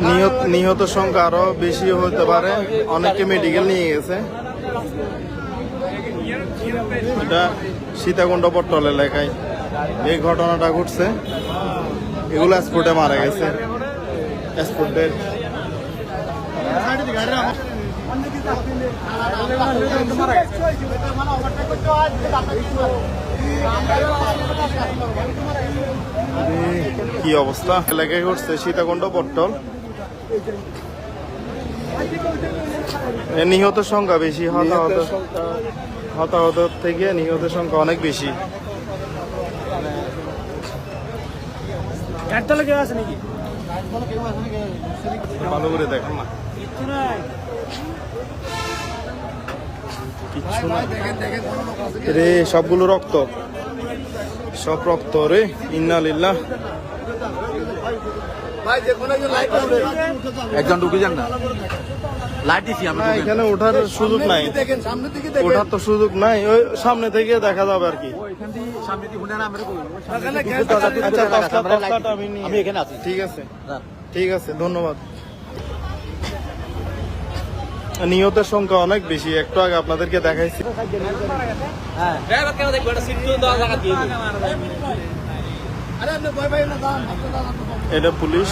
নিহত নিহত সংখ্যা আরও বেশি হতে পারে। অনেকে মেডিকেল নিয়ে গেছে। এটা সীতাকুণ্ড পট্টল এলাকায় এই ঘটনাটা ঘটছে। এগুলো স্পোর্টে মারা গেছে। স্পোর্টের কি অবস্থা? এলাকায় ঘটছে সীতাকুণ্ড পট্টল। নিহত সংখ্যা বেশি হতাহত হতাহত থেকে নিহত সংখ্যা অনেক বেশি। একতলা কেউ আছে নাকি? ভালো করে দেখেন না। কিচ্ছু না রে সবগুলো রক্ত। সব রক্ত রে ইন্নালিল্লাহ। একজন ঢুকে যান না। লাইট দিছি আমরা এখানে ওঠার সুযোগ নাই। ওঠার তো সুযোগ নাই ওই সামনে থেকে দেখা যাবে আর কি। আচ্ছা তসলা তসলাটা আমি নিয়ে- আমি এখানে আছি। ঠিক আছে। ঠিক আছে ধন্যবাদ। নিহতের সংখ্যা অনেক বেশি একটু আগে আপনাদেরকে দেখাইছি। এটা পুলিশ।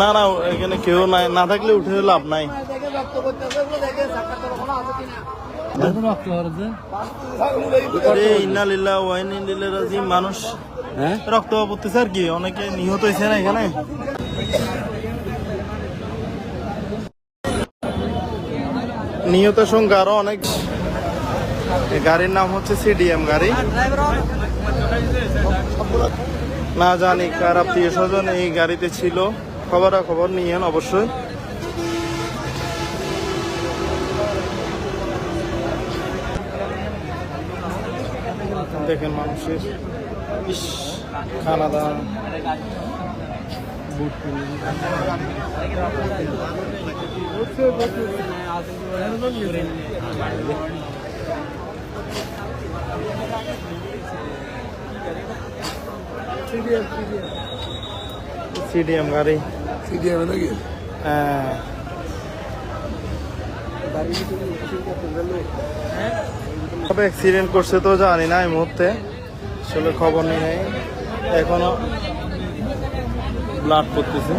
না না এখানে কেউ নাই। না থাকলে উঠে লাভ নাই। মানুষ হ্যাঁ? রক্ত পড়তেছে আর কি। অনেকে নিহত হয়েছে না এখানে? নিহত সংখ্যা আরও অনেক। গাড়ির নাম হচ্ছে সিডিএম গাড়ি। না জানি কার আত্মীয় স্বজন এই গাড়িতে ছিল। খবরা খবর নিয়েন অবশ্যই। দেখেন মানুষের। ইস খানা বুট সিডিএম গাড়ি। হ্যাঁ। কবে অ্যাক্সিডেন্ট করছে তো জানি না এই মুহূর্তে। আসলে খবর নেই এখনও ব্লাড পড়তেছে